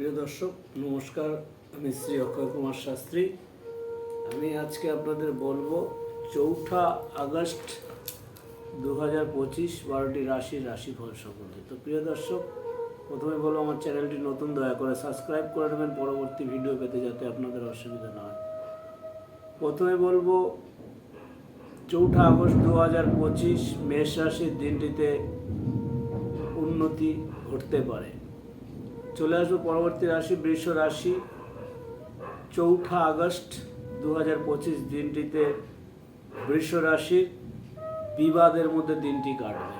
প্রিয় দর্শক, নমস্কার। আমি শ্রী অক্ষয় কুমার শাস্ত্রী। আমি আজকে আপনাদের বলব, চৌঠা আগস্ট দু হাজার পঁচিশ বারোটি রাশির রাশিফল সম্বন্ধে। তো প্রিয় দর্শক, প্রথমে বলব আমার চ্যানেলটি নতুন, দয়া করে সাবস্ক্রাইব করে নেবেন। পরবর্তী ভিডিও পেতে যাতে আপনাদের অসুবিধা না হয়। প্রথমে বলব, চৌঠা আগস্ট দু হাজার পঁচিশ মেষ রাশির দিনটিতে উন্নতি ঘটতে পারে। চলে আসব পরবর্তী রাশি, বৃষ রাশি। চৌঠা আগস্ট দু পঁচিশ দিনটিতে বৃষ রাশির বিবাদের মধ্যে দিনটি কাটবে।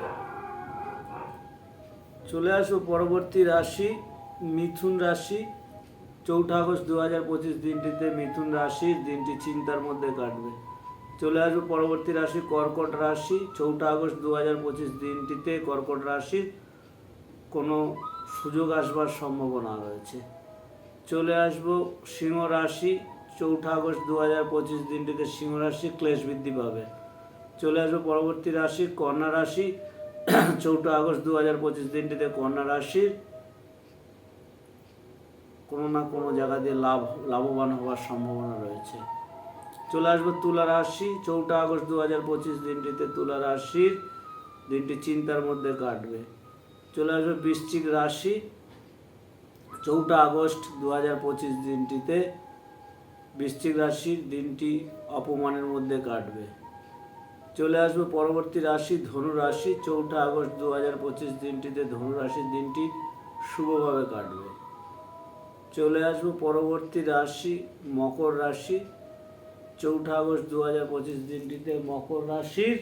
চলে আসব পরবর্তী রাশি, মিথুন রাশি। চৌঠা আগস্ট দু হাজার পঁচিশ দিনটিতে মিথুন রাশির দিনটি চিন্তার মধ্যে কাটবে। চলে আসব পরবর্তী রাশি, কর্কট রাশি। চৌঠা আগস্ট দু হাজার পঁচিশ দিনটিতে কর্কট রাশির কোনো সুযোগ আসবার সম্ভাবনা রয়েছে। চলে আসব সিংহ রাশি, চৌঠা আগস্ট দু হাজার পঁচিশ দিনটিতে সিংহ রাশি ক্লেশ বৃদ্ধি পাবে। চলে আসব পরবর্তী রাশি, কন্যা রাশি, চৌঠা আগস্ট দু হাজার পঁচিশ দিনটিতে কন্যা রাশির। কোনো না কোনো জায়গা দিয়ে লাভ, লাভবান হওয়ার সম্ভাবনা রয়েছে। চলে আসব তুলা রাশি, চৌঠা আগস্ট দু হাজার পঁচিশ দিনটিতে তুলা রাশির দিনটি চিন্তার মধ্যে কাটবে। চলে আসবে বৃশ্চিক রাশি। চৌঠা আগস্ট দু হাজার পঁচিশ দিনটিতে বৃশ্চিক রাশির দিনটি অপমানের মধ্যে কাটবে। চলে আসবে পরবর্তী রাশি ধনু রাশি। চৌঠা আগস্ট দু হাজার পঁচিশ দিনটিতে ধনু রাশির দিনটি শুভভাবে কাটবে। চলে আসব পরবর্তী রাশি মকর রাশি। চৌঠা আগস্ট দু হাজার পঁচিশ দিনটিতে মকর রাশির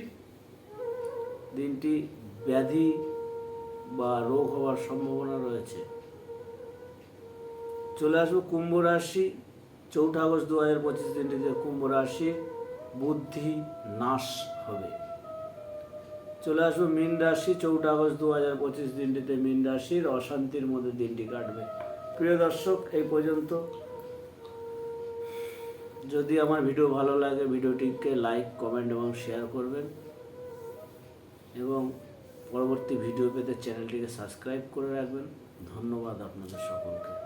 দিনটি ব্যাধি বা রোগ হওয়ার সম্ভাবনা রয়েছে। চলে আসব কুম্ভ রাশি, চৌঠা আগস্ট দু হাজার পঁচিশ দিনটিতে কুম্ভ রাশি, বুদ্ধি নাশ হবে। চলে আসব মীন রাশি, চৌঠা আগস্ট দু হাজার পঁচিশ দিনটিতে মীন রাশির অশান্তির মধ্যে দিনটি কাটবে। প্রিয় দর্শক, এই পর্যন্ত। যদি আমার ভিডিও ভালো লাগে, ভিডিওটিকে লাইক, কমেন্ট এবং শেয়ার করবেন। এবং পরবর্তী ভিডিও পেতে চ্যানেলটিকে সাবস্ক্রাইব করে রাখবেন। ধন্যবাদ আপনাদের সকলকে।